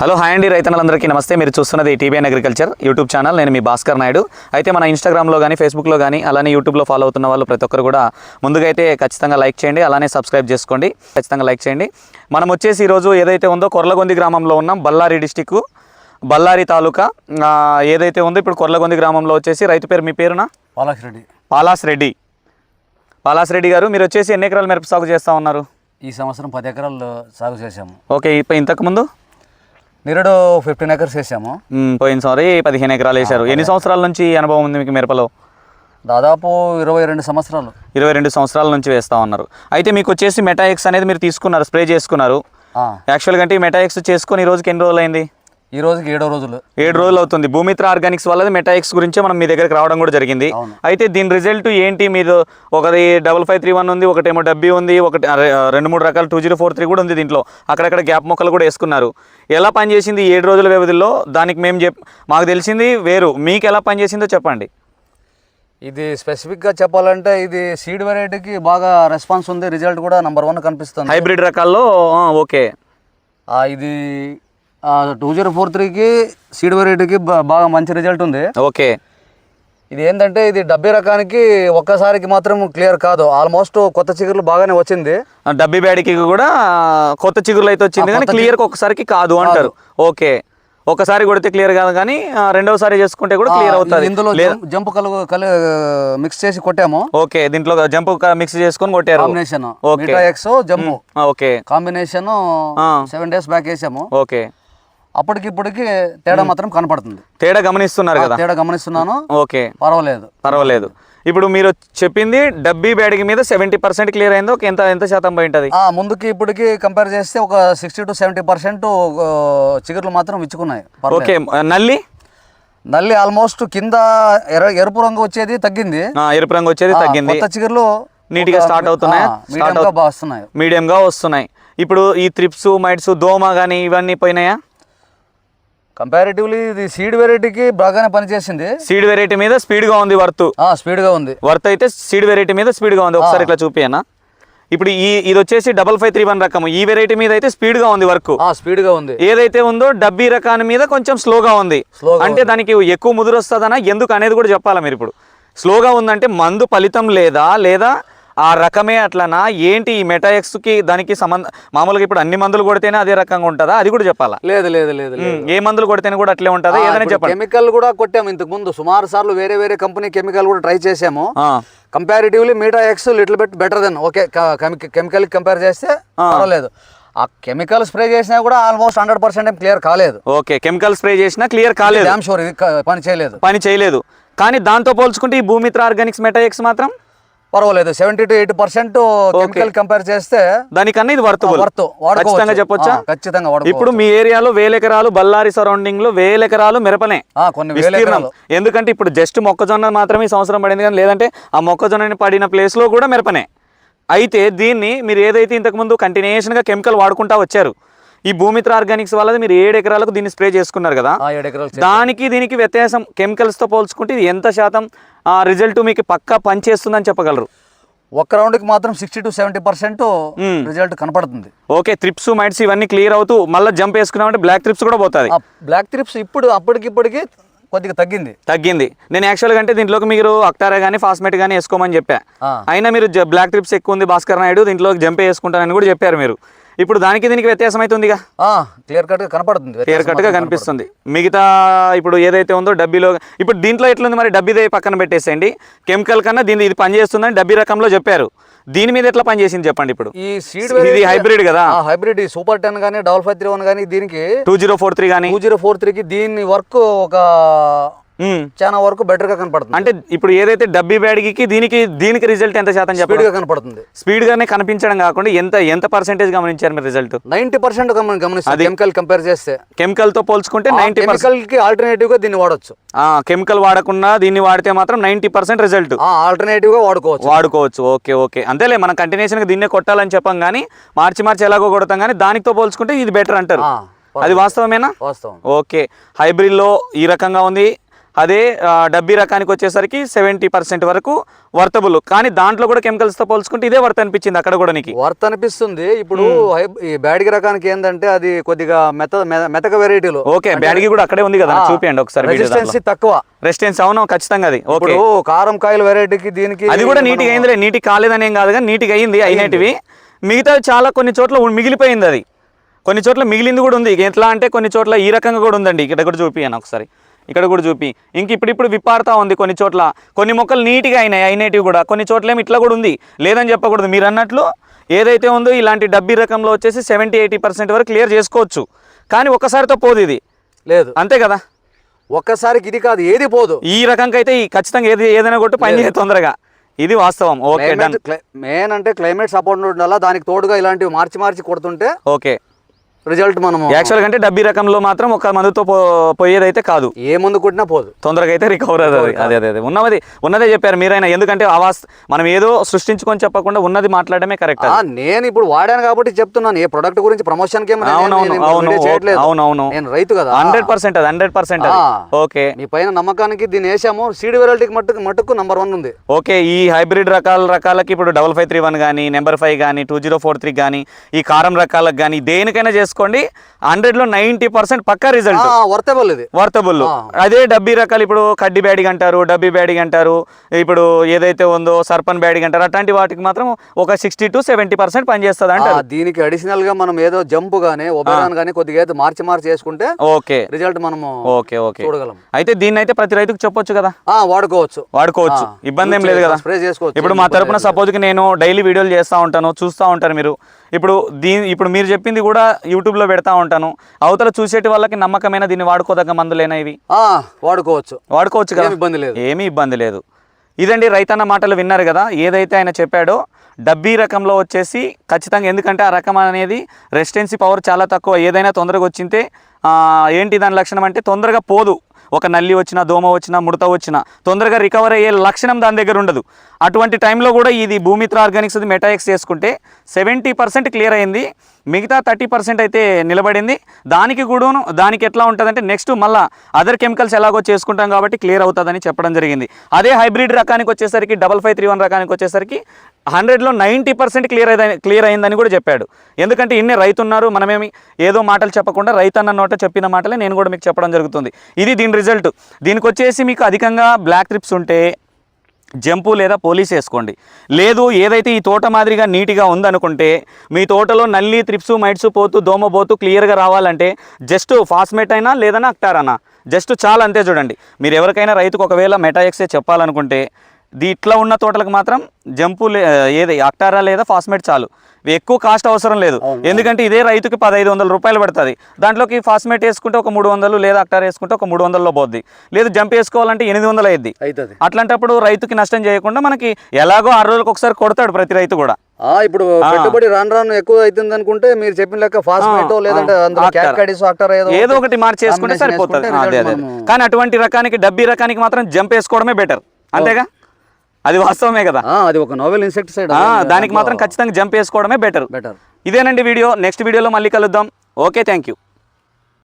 Hello hi అండి. రైతన్నలందరికీ నమస్తే. మీరు చూస్తున్నది టీబీఎన్ అగ్రికల్చర్ యూట్యూబ్ ఛానల్. నేను మీ భాస్కర్ నాయుడు. అయితే మన ఇన్స్టాగ్రామ్లో కానీ ఫేస్బుక్లో కానీ అలానే యూట్యూబ్లో ఫాలో అవుతున్న వాళ్ళు ప్రతి ఒక్కరు కూడా ముందుగా అయితే ఖచ్చితంగా లైక్ చేయండి అలానే సబ్స్క్రైబ్ చేసుకోండి. ఖచ్చితంగా లైక్ చేయండి. మనం వచ్చేసి ఈరోజు ఏదైతే ఉందో కొర్లగొంది గ్రామంలో ఉన్నాం. బళ్ళారి డిస్టిక్ బళ్ళారి తాలూకా ఏదైతే ఉందో ఇప్పుడు కొర్లగొంది గ్రామంలో వచ్చేసి రైతు పేరు మీ పేరునా? పాలాక్షి రెడ్డి పాలాస్ రెడ్డి పాలాస్ రెడ్డి గారు మీరు వచ్చేసి ఎన్ని ఎకరాలు మిరప సాగు చేస్తూ ఉన్నారు? ఈ సంవత్సరం పది ఎకరాలు సాగు చేసాము ఓకే ఇప్పుడు ఇంతకుముందు నిరుడు ఫిఫ్టీన్ ఎకర్స్ వేసాము. పోయిన సారి పదిహేను ఎకరాలు వేశారు. ఎన్ని సంవత్సరాల నుంచి అనుభవం ఉంది మీకు మిరపలో? దాదాపు ఇరవై రెండు సంవత్సరాలు. ఇరవై రెండు సంవత్సరాల నుంచి వేస్తూ ఉన్నారు. అయితే మీకు వచ్చేసి మెటాఎక్స్ అనేది మీరు తీసుకున్నారు స్ప్రే చేసుకున్నారు. యాక్చువల్గా అంటే మెటాఎక్స్ చేసుకొని ఈ రోజుకి ఎన్ని రోజులు అయింది ఈ రోజుకి ఏడో రోజులు. ఏడు రోజులు అవుతుంది. భూమిత్ర ఆర్గానిక్స్ వల్ల మెటాఎక్స్ గురించి మనం మీ దగ్గరికి రావడం కూడా జరిగింది. అయితే దీని రిజల్ట్ ఏంటి? మీరు ఒకటి డబల్ ఫైవ్ త్రీ వన్ ఉంది ఒకటేమో డబ్బీ ఉంది ఒకటి రెండు మూడు రకాల టూ జీరో ఫోర్ త్రీ కూడా ఉంది దీంట్లో. అక్కడక్కడ గ్యాప్ మొక్కలు కూడా వేసుకున్నారు. ఎలా పనిచేసింది ఏడు రోజుల వ్యవధిలో? దానికి మేము చెప్ మాకు తెలిసింది వేరు. మీకు ఎలా పనిచేసిందో చెప్పండి. ఇది స్పెసిఫిక్గా చెప్పాలంటే ఇది సీడ్ వెరైటీకి బాగా రెస్పాన్స్ ఉంది. రిజల్ట్ కూడా నెంబర్ వన్ కనిపిస్తుంది. హైబ్రిడ్ రకాల్లో ఓకే. ఇది టూ జీరో ఫోర్ త్రీకి సీడ్ వెరైటీకి బాగా మంచి రిజల్ట్ ఉంది. ఓకే. ఇది ఏంటంటే ఇది డబ్బీ రకానికి ఒక్కసారికి మాత్రం క్లియర్ కాదు. ఆల్మోస్ట్ కొత్త చిగుర్లు బాగానే వచ్చింది. డబ్బీ బ్యాడికి కూడా కొత్త చిగురులు అయితే వచ్చింది కానీ క్లియర్ ఒకసారికి కాదు అంటారు. ఓకే. ఒకసారి కొడితే క్లియర్ కాదు కానీ రెండవసారి చేసుకుంటే కూడా క్లియర్ అవుతుంది. ఇందులో జంప్- జంప్ కలుగు కలు మిక్స్ చేసి కొట్టాము. ఓకే. దీంట్లో జంప్ మిక్స్ చేసుకొని కొట్టారు. Combination okay. ఎక్స్ ఆ, okay. Combination. Seven days back వేసాము. ఓకే. అప్పటికి ఇప్పటికి తేడా మాత్రం కనపడుతుంది. తేడా గమనిస్తున్నారు కదా? తేడా గమనిస్తున్నాను. ఓకే. పర్వాలేదు. పర్వాలేదు. ఇప్పుడు మీరు చెప్పింది డబ్బీ బ్యాడికి మీద సెవెంటీ పర్సెంట్ క్లియర్ అయిందో ఎంత ఎంత శాతం పోయి ఉంటుంది ఆ ముందుకి ఇప్పటికి కంపేర్ చేస్తే ఒక సిక్స్టీ టు సెవెంటీ పర్సెంట్ చిగుర్లు మాత్రం ఇచ్చుకున్నాయి పర్లేదు. ఓకే. నల్లి? నల్లి ఆల్మోస్ట్ కింద ఎరుపు రంగు వచ్చేది తగ్గింది. ఎరుపు రంగు వచ్చేది తగ్గింది. కొత్త చిగుర్లు నీట్గా స్టార్ట్ అవుతున్నాయా? మీడియం గా బాగా వస్తున్నాయి. మీడియంగా వస్తున్నాయి. ఇప్పుడు ఈ త్రిప్స్ మైట్స్ దోమ కానీ ఇవన్నీ పోయినాయా? కంపారిటివ్లీ ఇది సీడ్ వెరైటీకి బాగానే పనిచేసింది. సీడ్ వెరైటీ మీద స్పీడ్గా ఉంది వర్త్. స్పీడ్గా ఉంది. వర్త్ అయితే సీడ్ వెరైటీ మీద స్పీడ్గా ఉంది. ఒకసారి ఇట్లా చూపియనా ఇప్పుడు ఈ ఇది వచ్చేసి డబల్ ఫైవ్ త్రీ వన్ రకం ఈ వెరైటీ మీద అయితే స్పీడ్గా ఉంది వర్క్. స్పీడ్గా ఉంది. ఏదైతే ఉందో డబ్బీ రకాన్ని మీద కొంచెం స్లోగా ఉంది. అంటే దానికి ఎక్కువ ముదురు వస్తుందనా? ఎందుకు అనేది కూడా చెప్పాలా మీరు ఇప్పుడు? స్లోగా ఉందంటే మందు ఫలితం లేదా? లేదా ఆ రకమే అట్లనా? ఏంటి ఈ మెటాఎక్స్కి దానికి సంబంధ మామూలుగా ఇప్పుడు అన్ని మందులు కొడితేనే అదే రకంగా ఉంటుందా? అది కూడా చెప్పాలా? లేదు లేదు లేదు ఏ మందులు కొడితేనే కూడా అట్లే ఉంటుందా? ఏదైనా చెప్పండి. కెమికల్ కూడా కొట్టాము ఇంతకు ముందు. సుమారు సార్లు వేరే వేరే కంపెనీ కెమికల్ కూడా ట్రై చేసాము comparatively Meta X little bet better than okay chemical compare చేస్తే పర్వాలేదు. ఆ కెమికల్ స్ప్రే చేసినా కూడా ఆల్మోస్ట్ హండ్రెడ్ పర్సెంట్ క్లియర్ కాలేదు. ఓకే కెమికల్ స్ప్రే చేసినా క్లియర్ కాలేదు. షూర్ ఇది పని చేయలేదు. పని చేయలేదు. కానీ దాంతో పోల్చుకుంటే ఈ భూమిత్ర ఆర్గానిక్స్ మెటాఎక్స్ మాత్రం పర్వాలేదు. Seventy to eighty percent chemical compare చేస్తే దానికన్నా ఇది వర్త్ వాడుకోవచ్చు. ఖచ్చితంగా చెప్పొచ్చా? ఖచ్చితంగా ఇప్పుడు మీ ఏరియాలో వేల ఎకరాలు బళ్ళారి సరౌండింగ్లో వేల ఎకరాలు మిరపనే కొన్ని వేల విస్తీర్ణం. ఎందుకంటే ఇప్పుడు జస్ట్ మొక్కజొన్న మాత్రమే ఈ సంవత్సరం పడింది కానీ లేదంటే ఆ మొక్కజొన్నని పడిన place లో కూడా మిరపనే. అయితే దీన్ని మీరు ఏదైతే ఇంతకుముందు కంటిన్యూషన్గా కెమికల్ వాడుకుంటా వచ్చారు ఈ భూమిత్ర ఆర్గానిక్స్ వల్ల మీరు ఏడు ఎకరాలకు దీన్ని స్ప్రే చేసుకున్నారు కదా. దానికి దీనికి వ్యత్యాసం కెమికల్స్తో పోల్చుకుంటే ఇది ఎంత శాతం రిజల్ట్ మీకు పక్కా పనిచేస్తుందని చెప్పగలరు. ఒక్క రౌండ్కి మాత్రం sixty to seventy percent result కనపడుతుంది. ఓకే త్రిప్స్ మైట్స్ ఇవన్నీ క్లియర్ అవుతూ మళ్ళీ జంప్ వేసుకున్నామంటే బ్లాక్ త్రిప్స్ కూడా పోతుంది. బ్లాక్ త్రిప్స్ ఇప్పుడు అప్పటికిప్పటికి కొద్దిగా తగ్గింది. తగ్గింది. నేను యాక్చువల్గా అంటే దీంట్లోకి మీరు అక్టారా కానీ ఫాస్మేట్ కానీ వేసుకోమని చెప్పా. అయినా మీరు బ్లాక్ ట్రిప్స్ ఎక్కువ ఉంది భాస్కర్ నాయుడు దీంట్లో జంప్ వేసుకుంటానని కూడా చెప్పారు మీరు. ఇప్పుడు దానికి దీనికి వ్యత్యాసం అవుతుందిగా క్లియర్ కట్గా కనపడుతుంది క్లియర్ కట్గా మాత్రం కనిపిస్తుంది. మిగతా ఇప్పుడు ఏదైతే ఉందో డబ్బీలో ఇప్పుడు దీంట్లో ఎట్లుంది మరి? డబ్బీదే పక్కన పెట్టేసేయండి. కెమికల్ కన్నా దీని ఇది పనిచేస్తుందని డబ్బీ రకంలో చెప్పారు. దీని మీద ఎట్లా పనిచేసింది చెప్పండి ఇప్పుడు? ఈ సీడ్ ఇది హైబ్రిడ్ కదా? హైబ్రిడ్ సూపర్ టెన్ కానీ డబల్ ఫైవ్ త్రీ వన్ కానీ దీనికి టూ జీరో ఫోర్ త్రీ కానీ టూ జీరో ఫోర్ త్రీకి దీని వర్క్ ఒక చాలా వరకు బెటర్గా కనపడుతుంది. అంటే ఇప్పుడు ఏదైతే డబ్బీ బ్యాడ్కి దీనికి దీనికి రిజల్ట్ ఎంత శాతం స్పీడ్గా కనపడుతుంది. స్పీడ్ గానే కనిపించడం కాకుండా ఎంత ఎంత పర్సెంటేజ్ గమనించారు మీరు రిజల్ట్ నైన్టీ పర్సెంట్ గమనిస్తుంది కెమికల్ కంపేర్ చేస్తే. కెమికల్తో పోల్చుకుంటే నైన్టీ కెమికల్కి ఆల్టర్నేటివ్గా దీన్ని వాడొచ్చు. కెమికల్ వాడకుండా దీన్ని వాడితే మాత్రం నైన్టీ పర్సెంట్ రిజల్ట్ ఆల్టర్నేటివ్గా వాడుకోవచ్చు. వాడుకోవచ్చు. Okay okay. అంతేలే మనం కంటిన్యూషన్గా దీన్నే కొట్టాలని చెప్పం కానీ మార్చి మార్చి ఎలాగో కొడతాం కానీ దానితో పోల్చుకుంటే ఇది బెటర్ అంటారు. అది వాస్తవమేనా? వాస్తవం. ఓకే. హైబ్రిడ్లో ఈ రకంగా ఉంది. అదే డబ్బీ రకానికి వచ్చేసరికి సెవెంటీ పర్సెంట్ వరకు వర్తబుల్. కానీ దాంట్లో కూడా కెమికల్స్తో పోల్చుకుంటే ఇదే వర్త్ అనిపించింది అక్కడ కూడా నీకు. వర్త్ అనిపిస్తుంది. ఇప్పుడు ఈ బ్యాడిగి రకానికి ఏంటంటే అది కొద్దిగా మెత మెతక వెరైటీలు ఓకే బ్యాడ్గి కూడా అక్కడే ఉంది కదా చూపియండి ఒకసారి రెసిస్టెన్సీ తక్కువ. రెసిస్టెన్స్ అవును ఖచ్చితంగా అది. ఓకే. ఇప్పుడు కారం కాయల వెరైటీకి దీనికి అది కూడా నీట్గా అయిందిలే నీటికి కాలేదని ఏం కాదు కానీ నీట్గా అయింది అయినటివి. మిగతా చాలా కొన్ని చోట్ల మిగిలిపోయింది అది. కొన్ని చోట్ల మిగిలింది కూడా ఉంది. ఎట్లా అంటే కొన్ని చోట్ల ఈ రకంగా కూడా ఉందండి. ఇక్కడ కూడా చూపియాను ఒకసారి. ఇక్కడ కూడా చూపి. ఇంక ఇప్పుడు ఇప్పుడు విప్పారుతా ఉంది కొన్ని చోట్ల. కొన్ని మొక్కలు నీట్గా అయినాయి అయినటివి కూడా. కొన్ని చోట్ల ఏమి ఇట్లా కూడా ఉంది. లేదని చెప్పకూడదు. మీరు అన్నట్లు ఏదైతే ఉందో ఇలాంటి డబ్బీ రకంలో వచ్చేసి సెవెంటీ ఎయిటీ పర్సెంట్ వరకు క్లియర్ చేసుకోవచ్చు. కానీ ఒక్కసారితో పోదు ఇది. లేదు. అంతే కదా? ఒక్కసారికి ఇది కాదు ఏది పోదు. ఈ రకంగా అయితే ఈ ఖచ్చితంగా ఏది ఏదైనా కొట్టు పని తొందరగా. ఇది వాస్తవం. ఓకే మెయిన్ అంటే క్లైమేట్ సపోర్ట్ ఉండాలా దానికి తోడుగా ఇలాంటివి మార్చి మార్చి కొడుతుంటే ఓకే. రిజల్ట్ మనము యాక్చువల్ కంటే డబ్బీ రకంలో మాత్రం ఒక మందుతో పోయేదైతే కాదు. ఏ మందు కొట్టినా పోదు. తొందరగా అయితే రికవర్ అవుతుంది. అదే అదే అదే. ఉన్నది ఉన్నదే చెప్పారు మీరైనా. ఎందుకంటే అవాస్ మనం ఏదో సృష్టించుకొని చెప్పకుండా ఉన్నది మాట్లాడమే కరెక్ట్ నేను ఇప్పుడు వాడాను కాబట్టి చెప్తున్నాను. ఏ ప్రొడక్ట్ గురించి ప్రమోషన్ అవునవును, నేను రైతు కదా. హండ్రెడ్ పర్సెంట్ అది హండ్రెడ్ పర్సెంట్. ఓకే. మీ పైన నమ్మకానికి దీన్ని వేసాము. సీడ్ వెరైటీకి మట్టుకు మట్టుకు నంబర్ వన్ ఉంది. ఓకే ఈ హైబ్రిడ్ రకాల రకాలకి ఇప్పుడు డబల్ ఫైవ్ త్రీ వన్ కానీ నెంబర్ ఫైవ్ కానీ టూ జీరో ఫోర్ త్రీ కానీ ఈ కారం రకాలకు కానీ దేనికైనా చేసుకోండి. హండ్రెడ్లో నైంటీ పర్సెంట్ పక్కా రిజల్ట్. వర్తబుల్ ఇది. వర్తబుల్. అదే డబ్బీ రకాలు ఇప్పుడు కడ్డీ బ్యాడిగ్ అంటారు డబ్బీ బ్యాడిగ్ అంటారు ఇప్పుడు ఏదైతే ఉందో సర్పన్ బ్యాడిగ్ అంటారు అట్లాంటి వాటికి మాత్రం ఒక సిక్స్టీ టు సెవెంటీ పర్సెంట్ పనిచేస్తుంది అంటారు. దీనికి అడిషనల్గా మనం ఏదో జంప్ గానీ ఒబెరాన్ గానీ కొద్దిగా ఏదో మార్చి మార్చి చేసుకుంటే ఓకే. రిజల్ట్ మనము ఓకే ఓకే. చూడగలం. అయితే దీన్ని అయితే ప్రతి రైతుకు చెప్పొచ్చు కదా? వాడుకోవచ్చు. వాడుకోవచ్చు. ఇబ్బంది ఏం లేదు కదా? స్ప్రే చేసుకోవచ్చు. ఇప్పుడు మా తరపున సపోజ్కి నేను డైలీ వీడియోలు చేస్తూ ఉంటాను చూస్తూ ఉంటారు మీరు. ఇప్పుడు దీని ఇప్పుడు మీరు చెప్పింది కూడా యూట్యూబ్లో పెడతా ఉంటాను. అవతల చూసేటి వాళ్ళకి నమ్మకమైన దీన్ని వాడుకోదగ్గ మందులేనా ఇవి? వాడుకోవచ్చు. వాడుకోవచ్చు కదా. ఇబ్బంది లేదు. ఏమీ ఇబ్బంది లేదు. ఇదండి రైతన్న మాటలు విన్నారు కదా ఏదైతే ఆయన చెప్పాడో డబ్బీ రకంలో వచ్చేసి ఖచ్చితంగా ఎందుకంటే ఆ రకం అనేది రెసిస్టెన్సీ పవర్ చాలా తక్కువ. ఏదైనా తొందరగా వచ్చింటే ఏంటి దాని లక్షణం అంటే తొందరగా పోదు. ఒక నల్లి వచ్చినా దోమ వచ్చినా ముడత వచ్చినా తొందరగా రికవర్ అయ్యే లక్షణం దాని దగ్గర ఉండదు. అటువంటి టైంలో కూడా ఇది భూమిత్ర ఆర్గానిక్స్ మెటాఎక్స్ చేసుకుంటే సెవెంటీ పర్సెంట్ క్లియర్ అయింది. మిగతా థర్టీ పర్సెంట్ అయితే నిలబడింది. దానికి కూడాను దానికి ఎట్లా ఉంటుందంటే నెక్స్ట్ మళ్ళీ అదర్ కెమికల్స్ ఎలాగో చేసుకుంటాం కాబట్టి క్లియర్ అవుతుందని చెప్పడం జరిగింది. అదే హైబ్రిడ్ రకానికి వచ్చేసరికి డబల్ ఫైవ్ త్రీ వన్ రకానికి వచ్చేసరికి హండ్రెడ్లో నైంటీ పర్సెంట్ క్లియర్ అయిందని క్లియర్ అయిందని కూడా చెప్పాడు. ఎందుకంటే ఇన్ని రైతున్నారు మనమేమి ఏదో మాటలు చెప్పకుండా రైతు అన్న నోట చెప్పిన మాటలే నేను కూడా మీకు చెప్పడం జరుగుతుంది. ఇది దీని రిజల్ట్. దీనికి వచ్చేసి మీకు అధికంగా బ్లాక్ ట్రిప్స్ ఉంటే జంపు లేదా పోలీస్ వేసుకోండి. లేదు ఏదైతే ఈ తోట మాదిరిగా నీట్గా ఉందనుకుంటే మీ తోటలో నల్లి త్రిప్స్ మైట్స్ పోతూ దోమ పోతూ క్లియర్గా రావాలంటే జస్ట్ ఫాస్మేట్ అయినా లేదన్నా అక్టారనా జస్ట్ చాలా అంతే చూడండి. మీరు ఎవరికైనా రైతుకు ఒకవేళ మెటాఎక్సే చెప్పాలనుకుంటే ది ఇట్లా ఉన్న తోటలకు మాత్రం జంపు లే ఏది అక్టారా లేదా ఫాస్మేట్ చాలు. ఎక్కువ కాస్ట్ అవసరం లేదు. ఎందుకంటే ఇదే రైతుకి పదహైదు వందల రూపాయలు పడుతుంది. దాంట్లోకి ఫాస్మేట్ వేసుకుంటే ఒక మూడు వందలు లేదా అక్టార్ వేసుకుంటే ఒక మూడు వందల్లో పోద్ది. లేదు జంప్ వేసుకోవాలంటే ఎనిమిది వందలు అవుతుంది అట్లాంటప్పుడు రైతుకి నష్టం చేయకుండా మనకి ఎలాగో ఆరు రోజులకు ఒకసారి కొడతాడు ప్రతి రైతు కూడా. ఇప్పుడు పెట్టుబడి రాను రాను ఎక్కువ అవుతుంది అనుకుంటే మీరు చెప్పిన లెక్క ఫాస్మేటో లేదంటే ఏదో ఒకటి మార్చేసుకుంటే సరిపోతుంది. అదే అదే కానీ అటువంటి రకానికి డబ్బీ రకానికి మాత్రం జంప్ వేసుకోవడమే బెటర్. అంతేగా? అది వాస్తవమే కదా. అది ఒక నోవెల్ ఇన్సెక్టిసైడ్ ఆ, దానికి మాత్రం ఖచ్చితంగా జంప్ వేసుకోవడమే బెటర్ బెటర్ ఇదేనండి వీడియో నెక్స్ట్ వీడియోలో మళ్ళీ కలుద్దాం. Okay thank you